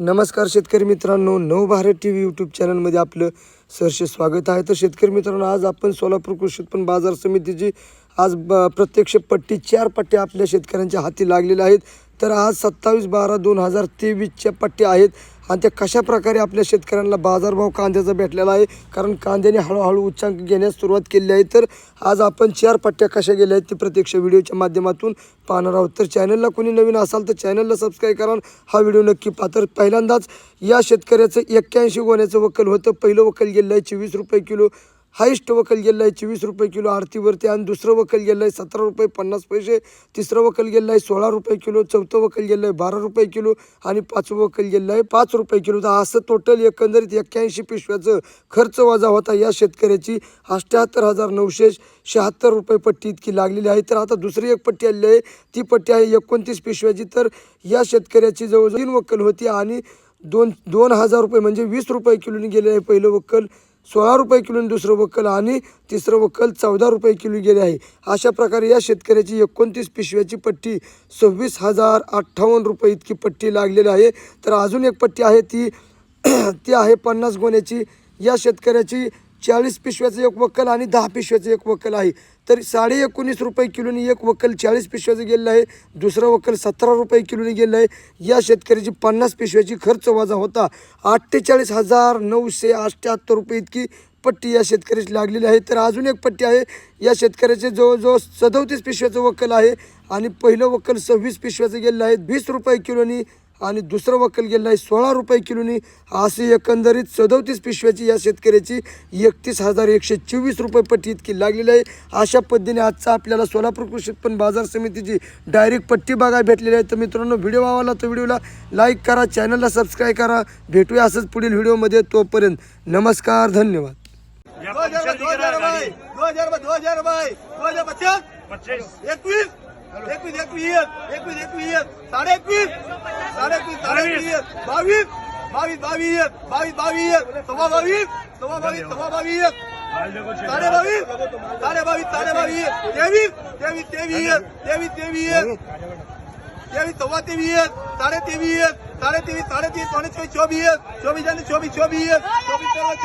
नमस्कार शेतकरी मित्रांनो नवभारत टी व्ही यूट्यूब चॅनलमध्ये आपलं सहर्ष स्वागत आहे. तर शेतकरी मित्रांनो आज आपण सोलापूर कृषी उत्पन्न बाजार समितीची आज ब प्रत्यक्ष पट्टी चार पट्ट्या आपल्या शेतकऱ्यांच्या हाती लागलेल्या आहेत. तर आज सत्तावीस बारा दोन हजार तेवीसच्या पट्ट्या आहेत. आणि त्या कशाप्रकारे आपल्या शेतकऱ्यांना बाजारभाव कांद्याचा भेटलेला आहे? कारण कांद्याने हळूहळू उच्चांक घेण्यास सुरुवात केली आहे. तर आज आपण चार पट्ट्या कशा गेल्या आहेत ते प्रत्यक्ष व्हिडिओच्या माध्यमातून पाहणार आहोत. तर चॅनलला कोणी नवीन असाल तर चॅनलला सबस्क्राईब करा. हा व्हिडिओ नक्की पहा. तर पहिल्यांदाच या शेतकऱ्याचं एक्क्याऐंशी गोण्याचं वकल होतं. पहिलं वकल गेलं आहे चोवीस रुपये किलो. हायस्ट वकल गेलं आहे चोवीस रुपये किलो आरतीवरती आणि दुसरं वकल गेलं आहे सतरा रुपये पन्नास पैसे. तिसरं वकल गेलं आहे सोळा रुपये किलो चौथं वकल गेलं आहे बारा रुपये किलो आणि पाचवं वकल गेलं आहे पाच रुपये किलो. तर असं टोटल एकंदरीत एक्क्याऐंशी पिशव्याचं खर्च वजा होता या शेतकऱ्याची. अष्ट्याहत्तर हजार नऊशे शहात्तर रुपये पट्टी इतकी लागलेली आहे. तर आता दुसरी एक पट्टी आलेली आहे. ती पट्टी आहे एकोणतीस पिशव्याची. तर या शेतकऱ्याची जवळजवळ तीन वक्कल होती आणि दोन दोन हजार रुपये म्हणजे वीस रुपये किलोनी गेले आहे पहिलं वक्कल सोळा रुपये किलोने दुसरं वक्कल आणि तिसरं वक्कल चौदा रुपये किलो गेले आहे. अशा प्रकारे या शेतकऱ्याची एकोणतीस पिशव्याची पट्टी सव्वीस हजार अठ्ठावन्न रुपये इतकी पट्टी लागलेली आहे. तर अजून एक पट्टी आहे ती ती आहे पन्नास गोण्याची. या शेतकऱ्याची चाळीस पिशव्याचं एक वक्कल आणि दहा पिशव्याचं एक वक्कल आहे. तर साडे एकोणीस रुपये किलोनी एक वक्कल चाळीस पिशव्याचं गेलेलं आहे. दुसरं वक्कल सतरा रुपये किलोनी गेलं आहे. या शेतकऱ्याची पन्नास पिशव्याची खर्च वजा होता. अठ्ठेचाळीस हजार नऊशे अठ्ठ्याहत्तर रुपये इतकी पट्टी या शेतकऱ्याची लागलेली आहे. तर अजून एक पट्टी आहे. या शेतकऱ्याचे जवळजवळ सदोतीस पिशव्याचं वक्कल आहे. आणि पहिलं वक्कल सव्वीस पिशव्याचं गेलेलं आहे. वीस रुपये किलोनी आणि दुसरं वक्कल गेलेलं आहे सोळा रुपये किलोनी अशी एकंदरीत सदोतीस पिशव्याची या शेतकऱ्याची एकतीस हजार एकशे चोवीस रुपये पट्टी इतकी लागलेली आहे. अशा पद्धतीने आजचा आपल्याला सोलापूर कृषी उत्पन्न बाजार समितीची डायरेक्ट पट्टी बघायला भेटलेली आहे. तर मित्रांनो व्हिडिओ आवडला तर व्हिडिओला लाईक करा चॅनलला सबस्क्राईब करा. भेटूया असंच पुढील व्हिडिओमध्ये. तोपर्यंत नमस्कार धन्यवाद. दो हजार दो हजार दो हजार दो हजार भाई दो हजार पचास पच्चीस. एकवीस एकवीस एकवीस एकवीस एकवीस साडे एकवीस साडे एकवीस साडे एकवीस बावीस बावीस बावीस बावीस बावीस सव्वा बावीस सव्वा बावीस सव्वा बावीस भाई देखो साडे बावीस साडे बावीस साडे बावीस तेवीस तेवीस तेवीस तेवीस तेवीस तेवीस सव्वा तेवीस साडे तेवीस साडे तेवीस साडे तेवीस पावणे चोवीस चोवीस चोवीस आणि चोवीस चोवीस चोवीस